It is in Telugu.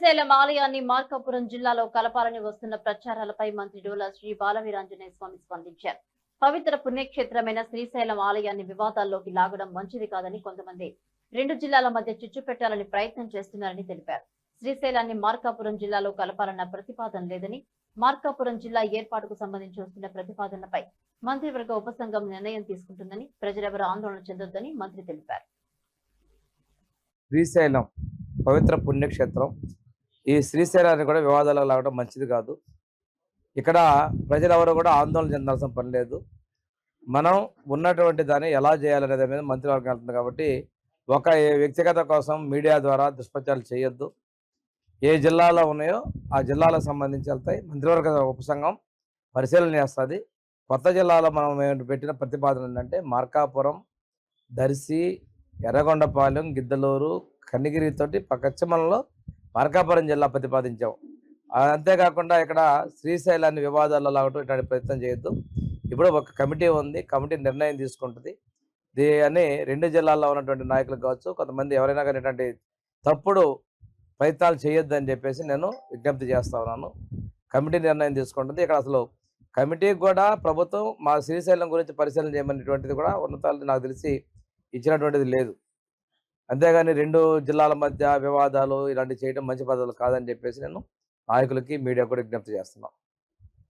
శ్రీశైలం ఆలయాన్ని మార్కాపురం జిల్లాలో కలపాలని వస్తున్న ప్రచారాలపై మంత్రి డోలా శ్రీ బాలవీరాంజనేయ స్వామి స్పందించారు. పవిత్ర పుణ్యక్షేత్రమైన శ్రీశైలం ఆలయాన్ని వివాదాల్లోకి లాగడం మంచిది కాదని కొంతమంది రెండు జిల్లాల మధ్య చిచ్చు పెట్టాలని ప్రయత్నం చేస్తున్నారని తెలిపారు. శ్రీశైలాన్ని మార్కాపురం జిల్లాలో కలపాలన్న ప్రతిపాదన లేదని మార్కాపురం జిల్లా ఏర్పాటుకు సంబంధించి వస్తున్న ప్రతిపాదనపై మంత్రివర్గ ఉపసంఘం నిర్ణయం తీసుకుంటుందని ప్రజలెవరూ ఆందోళన చెందొద్దని మంత్రి తెలిపారు. శ్రీశైలం పవిత్ర పుణ్యక్షేత్రం ఈ శ్రీశైలాన్ని కూడా వివాదాలకు లాగడం మంచిది కాదు. ఇక్కడ ప్రజలెవరూ కూడా ఆందోళన చెందాల్సిన పని లేదు. మనం ఉన్నటువంటి దాన్ని ఎలా చేయాలనే దాని మీద మంత్రివర్గం వెళ్తుంది కాబట్టి ఒక వ్యక్తిగత కోసం మీడియా ద్వారా దుష్ప్రచారాలు చేయొద్దు. ఏ జిల్లాలో ఉన్నాయో ఆ జిల్లాలకు సంబంధించి వెళ్తాయి. మంత్రివర్గ ఉపసంఘం పరిశీలన చేస్తుంది. కొత్త జిల్లాలో మనం మేము పెట్టిన ప్రతిపాదన ఏంటంటే మార్కాపురం దర్శి ఎర్రగొండపాలెం గిద్దలూరు కనిగిరితోటి తోటి మార్కాపురం జిల్లా ప్రతిపాదించాం. అంతేకాకుండా ఇక్కడ శ్రీశైలాన్ని వివాదాలు లాగటం ఇట్లాంటి ప్రయత్నం చేయొద్దు. ఇప్పుడు ఒక కమిటీ ఉంది కమిటీ నిర్ణయం తీసుకుంటుంది. అని రెండు జిల్లాల్లో ఉన్నటువంటి నాయకులు కావచ్చు కొంతమంది ఎవరైనా కానీ ఇటువంటి తప్పుడు ప్రయత్నాలు చేయొద్దు అని చెప్పేసి నేను విజ్ఞప్తి చేస్తా ఉన్నాను. కమిటీ నిర్ణయం తీసుకుంటుంది. ఇక్కడ అసలు కమిటీకి కూడా ప్రభుత్వం మా శ్రీశైలం గురించి పరిశీలన చేయమనేటువంటిది కూడా ఉన్నతాలు నాకు తెలిసి ఇచ్చినటువంటిది లేదు. అంతేగాని రెండు జిల్లాల మధ్య వివాదాలు ఇలాంటివి చేయడం మంచి పద్ధతులు కాదని చెప్పేసి నేను నాయకులకి మీడియా కూడా విజ్ఞప్తి చేస్తున్నాను